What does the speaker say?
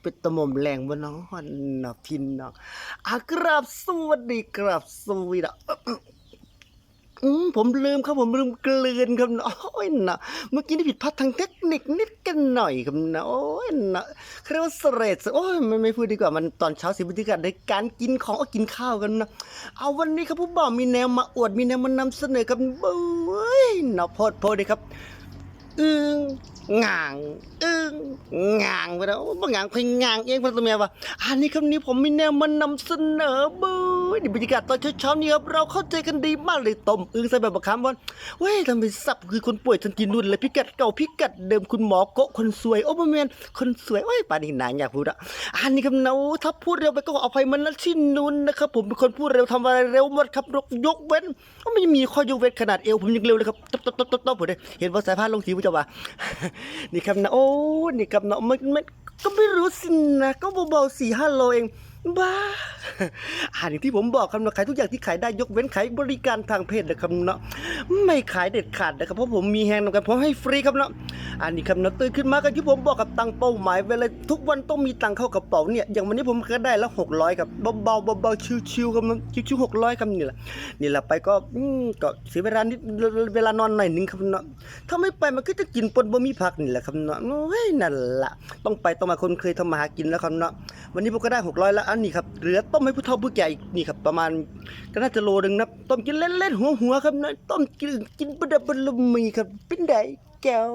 เป็นตะมมแรงบ่เนาะนะพินนะอากราบสวัสดีครับสวีดะอืมผมลืมครับผมลืมกลืนครับนาะโอ้ยนะเมื่อกี้นี่ผิดพลาดทางเทคนิคนิดกันหน่อยครับนะโอ้ยนะเรียกว่าเตรทโอ้ยไม่ไม่พูดดีกว่ามันตอนเช้าสิบวิธีการในการกินของกินข้าวกันนะเอาวันนี้ครับผู้บ่าวมีแนวมาอวดมีแนวมานำเสนอครับเบ้ยนะโพดโพดเลยครับอึ้ง งางอึ้งงางไปแล้วบางงางเพลงงางเองพระตัวเมียว่าอันนี้คำนี้ผมมีแนวมานนำเสนอบ้ยนี่บรรยากาศตอนเช้าๆนี่ครับเราเข้าใจกันดีมากเลยต้มอึ้งใส่แบบบะคำว่าเว้ยทำเป็นสับคือคนป่วยทันทีนุ่นเลยพิกัดเก่าพิกัดเดิมคุณหมอโกะคนสวยโอ้บแมนคนสวยโอ้ยป่านนี้นานอยากพูดอะอันนี้คำเนาถ้าพูดเร็วไปก็อภัยมันนะที่นุ่นนะครับผมเป็นคนพูดเร็วทำอะไรเร็วหมดครับยกเว้นก็ไม่มีข้อยกเว้นขนาดเอวผมยังเร็วเลยครับตบตบตบตบตบผมเลยเห็นว่าสายพานลงสีผู้จ้าว่านี่ครับนะโอ้นี่ครับนะมันมันก็ไม่รู้สินะก็เบาๆสี่ห้าโลเอง บ้าอ่านอย่างที่ผมบอกครับนะขายทุกอย่างที่ขายได้ยกเว้นขายบริการทางเพศนะครับเนาะไม่ขายเด็ดขาดนะครับเพราะผมมีแฮงนำกันผมให้ฟรีครับเนาะอันนี้ครับเนาะตื่นขึ้นมาก็ที่ผมบอกกับตังเป้าหมายเวลาทุกวันต้องมีตังเข้ากระเป๋าเนี่ยอย่างวันนี้ผมก็ได้ล้วหกร้อยครับเบาๆเบาๆชิวๆครับชิวๆหกร้อยครับนี่แหละนี่แหละไปก็อืมก็เสียเวลานิดเวลานอนหน่อยนึงครับเนาะถ้าไม่ไปมันก็จะกินปนบะหมี่ผักนี่แหละครับเนาะโอ้ยนั่นแหละต้องไปต้องมาคนเคยทำมาหากินแล้วครับเนาะ วันนี้ผมก็ได้หกร้อยแล้วอันนี้ครับเหลือต้มให้ผู้เฒ่าผู้แก่อีกนี่ครับประมาณก็น่าจะโลนึงนะต้มกินเล่นๆหัวๆครับนะต้มกินกินบดบบะลุมมีครับเป็นไดแก้ว